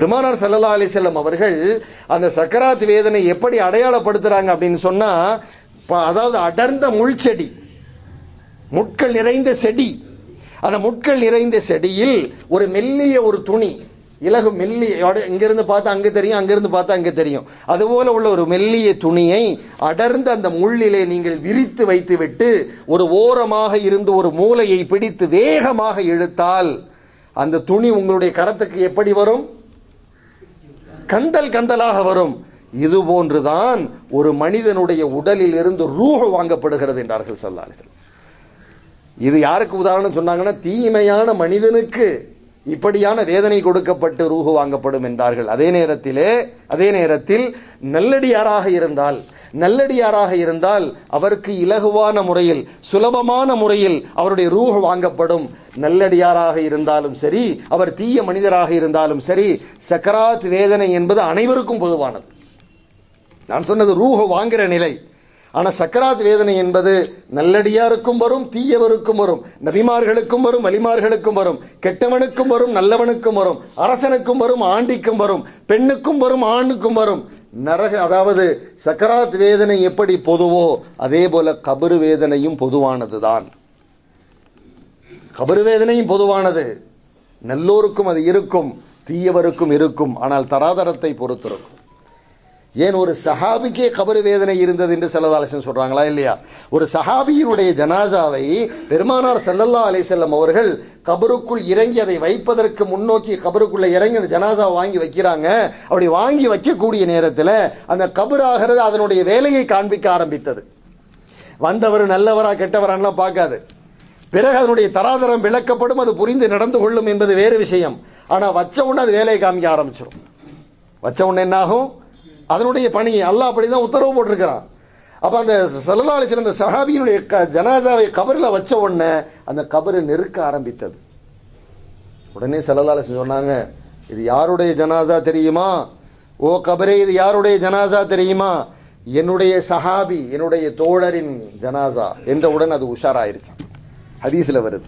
பெருமானார் செல்லலாளி செல்லம் அவர்கள் அந்த சக்கராத் வேதனை எப்படி அடையாளப்படுத்துறாங்க அப்படின்னு சொன்னா ப- அதாவது அடர்ந்த முள் செடி முட்கள் நிறைந்த செடி. அந்த முட்கள் நிறைந்த செடியில் ஒரு மெல்லிய ஒரு துணி இலகு மெல்லிய இங்கிருந்து பார்த்தா அங்க தெரியும் அங்கிருந்து பார்த்தா அங்க தெரியும். அதுபோல உள்ள ஒரு மெல்லிய துணியை அடர்ந்த அந்த முள்ளிலே நீங்கள் விரித்து வைத்துவிட்டு ஒரு ஓரமாக இருந்து ஒரு மூலையை பிடித்து வேகமாக இழுத்தால் அந்த துணி உங்களுடைய கரத்துக்கு எப்படி வரும்? கண்டல் கண்டலாக வரும். இது போன்றுதான் ஒரு மனிதனுடைய உடலில் இருந்து ரூஹ் வாங்கப்படுகிறது என்றார்கள் சொல்லார்கள் இது யாருக்கு உதாரணம் சொன்னாங்கன்னா தீமையான மனிதனுக்கு இப்படியான வேதனை கொடுக்கப்பட்டு ரூஹு வாங்கப்படும் என்றார்கள். அதே நேரத்திலே அதே நேரத்தில் நல்லடியாராக இருந்தால் நல்லடியாராக இருந்தால் அவருக்கு இலகுவான முறையில் சுலபமான முறையில் அவருடைய ரூஹ் வாங்கப்படும். நல்லடியாராக இருந்தாலும் சரி அவர் தீய மனிதராக இருந்தாலும் சரி சக்கராத் வேதனை என்பது அனைவருக்கும் பொதுவானது. நான் சொன்னது ரூஹ வாங்குகிற நிலை. ஆனால் சக்கராத் வேதனை என்பது நல்லடியாருக்கும் வரும் தீயவருக்கும் வரும் நபிமார்களுக்கும் வரும் வலிமார்களுக்கும் வரும் கெட்டவனுக்கும் வரும் நல்லவனுக்கும் வரும் அரசனுக்கும் வரும் ஆண்டிக்கும் வரும் பெண்ணுக்கும் வரும் ஆணுக்கும் வரும். நரக அதாவது சக்கராத் வேதனை எப்படி பொதுவோ அதே போல கபரு வேதனையும் பொதுவானதுதான். கபரு வேதனையும் பொதுவானது. நல்லோருக்கும் அது இருக்கும் தீயவருக்கும் இருக்கும் ஆனால் தராதரத்தை பொறுத்திருக்கும். ஏன் ஒரு சஹாபிக்கே கபரு வேதனை இருந்தது என்று செல்லதாலசன் சொல்றாங்களா இல்லையா? ஒரு சஹாபியினுடைய ஜனாசாவை பெருமானார் செல்லல்லா அலிசல்லம் அவர்கள் கபருக்குள் இறங்கி அதை வைப்பதற்கு முன்னோக்கி கபருக்குள்ள இறங்கி அந்த ஜனாசாவை வாங்கி வைக்கிறாங்க. அப்படி வாங்கி வைக்கக்கூடிய நேரத்தில் அந்த கபர் ஆகிறது அதனுடைய வேலையை காண்பிக்க ஆரம்பித்தது. வந்தவர் நல்லவரா கெட்டவரான்லாம் பார்க்காது. பிறகு அதனுடைய தராதரம் விளக்கப்படும் அது புரிந்து நடந்து கொள்ளும் என்பது வேறு விஷயம். ஆனால் வச்ச உடனே அது வேலையை காமிக்க ஆரம்பிச்சிடும் வச்ச உடனே என்னாகும்? அதனுடைய பணி அல்லாஹ் அப்படி தான் உத்தரவு போட்டிருக்கிறான். அப்போ அந்த சல்லல்லாஹு சிறந்த சஹாபியினுடைய க- ஜனாசாவை கபரில் வச்ச உடனே அந்த கபரு நெருக்க ஆரம்பித்தது. உடனே சல்லல்லாஹு சொன்னாங்க இது யாருடைய ஜனாசா தெரியுமா? ஓ கபரே இது யாருடைய ஜனாசா தெரியுமா? என்னுடைய சஹாபி என்னுடைய தோழரின் ஜனாசா. என்றவுடன் அது உஷாராயிருச்சு ஹதீஸில் வருது.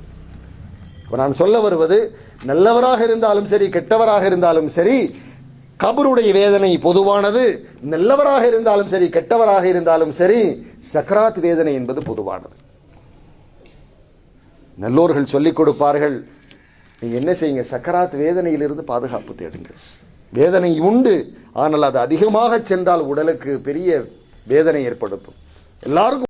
இப்போ நான் சொல்ல வருவது நல்லவராக இருந்தாலும் சரி கெட்டவராக இருந்தாலும் சரி கபருடைய வேதனை பொதுவானது. நல்லவராக இருந்தாலும் சரி கெட்டவராக இருந்தாலும் சரி சக்கராத் வேதனை என்பது பொதுவானது. நல்லோர்கள் சொல்லிக் கொடுப்பார்கள் நீங்க என்ன செய்யுங்க? சக்கராத் வேதனையிலிருந்து பாதுகாப்பு தேடுங்க. வேதனை உண்டு ஆனால் அது அதிகமாக சென்றால் உடலுக்கு பெரிய வேதனை ஏற்படுத்தும். எல்லாருக்கும்